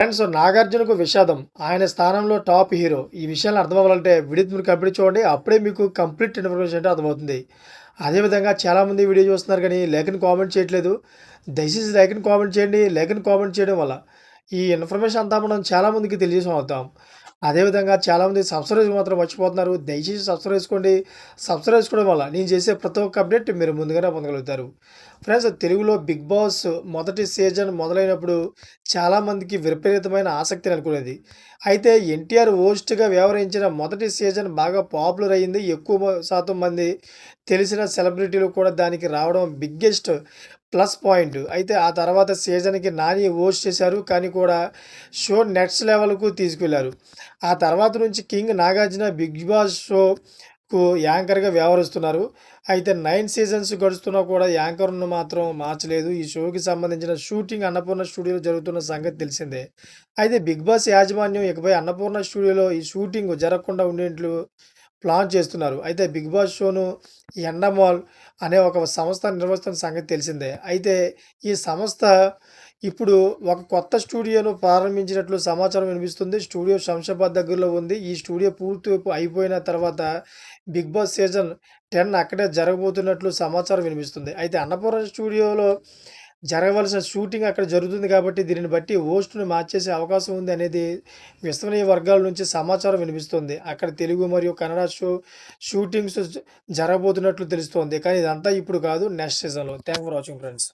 Friends నాగార్జునకు విషాదం. ఆయన స్థానంలో టాప్ హీరో ఈ విషయాలు అర్థమవ్వాలంటే విడిత్ మీరు కంప్లీట్ చూడండి అప్పుడే మీకు కంప్లీట్ ఇన్ఫర్మేషన్ అంటే అర్థమవుతుంది. అదేవిధంగా చాలామంది వీడియో చూస్తున్నారు కానీ లేఖను కామెంట్ చేయట్లేదు. దయచేసి లేఖను కామెంట్ చేయండి లేఖను కామెంట్ చేయడం వల్ల ఈ ఇన్ఫర్మేషన్ అంతా మనం చాలామందికి తెలియజేసం అవుతాం అదేవిధంగా చాలామంది సబ్స్క్రైబ్ మాత్రం మర్చిపోతున్నారు. దయచేసి సబ్స్క్రైబ్ చేసుకోండి. సబ్స్క్రైబ్ చేసుకోవడం వల్ల నేను చేసే ప్రతి ఒక్క అప్డేట్ మీరు ముందుగానే పొందగలుగుతారు. ఫ్రెండ్స్ తెలుగులో బిగ్ బాస్ మొదటి సీజన్ మొదలైనప్పుడు చాలామందికి విపరీతమైన ఆసక్తిని అనుకునేది. అయితే ఎన్టీఆర్ హోస్ట్గా వ్యవహరించిన మొదటి సీజన్ బాగా పాపులర్ అయ్యింది. ఎక్కువ శాతం మంది తెలిసిన సెలబ్రిటీలు కూడా దానికి రావడం బిగ్గెస్ట్ ప్లస్ పాయింట్. అయితే ఆ తర్వాత సీజన్కి నాని ఓస్ట్ చేశారు కానీ కూడా షో నెక్స్ట్ లెవెల్కు తీసుకెళ్ళారు. ఆ తర్వాత నుంచి కింగ్ నాగార్జున బిగ్ బాస్ షోకు యాంకర్గా వ్యవహరిస్తున్నారు. అయితే నైన్ సీజన్స్ గడుస్తున్నా కూడా యాంకర్ను మాత్రం మార్చలేదు. ఈ షోకి సంబంధించిన షూటింగ్ అన్నపూర్ణ స్టూడియోలో జరుగుతున్న సంగతి తెలిసిందే. అయితే బిగ్ బాస్ యాజమాన్యం ఇకపై అన్నపూర్ణ స్టూడియోలో ఈ షూటింగ్ జరగకుండా ఉండేట్లు ప్లాన్ చేస్తున్నారు. అయితే బిగ్ బాస్ షోను ఎండమాల్ అనే ఒక సంస్థ నిర్వహిస్తున్న సంగతి తెలిసిందే. అయితే ఈ సంస్థ ఇప్పుడు ఒక కొత్త స్టూడియోను ప్రారంభించినట్లు సమాచారం వినిపిస్తుంది. స్టూడియో శంషాబాద్ దగ్గరలో ఉంది. ఈ స్టూడియో పూర్తి అయిపోయిన తర్వాత బిగ్ బాస్ సీజన్ టెన్ అక్కడే జరగబోతున్నట్లు సమాచారం వినిపిస్తుంది. అయితే అన్నపూర్ణ స్టూడియోలో జరగవలసిన షూటింగ్ అక్కడ జరుగుతుంది కాబట్టి దీనిని బట్టి హోస్ట్ను మార్చేసే అవకాశం ఉంది అనేది విశ్వనీయ వర్గాల నుంచి సమాచారం వినిపిస్తుంది. అక్కడ తెలుగు మరియు కన్నడ షో షూటింగ్స్ జరగబోతున్నట్లు తెలుస్తోంది. కానీ ఇదంతా ఇప్పుడు కాదు నెక్స్ట్ సీజన్లో. Thank for watching friends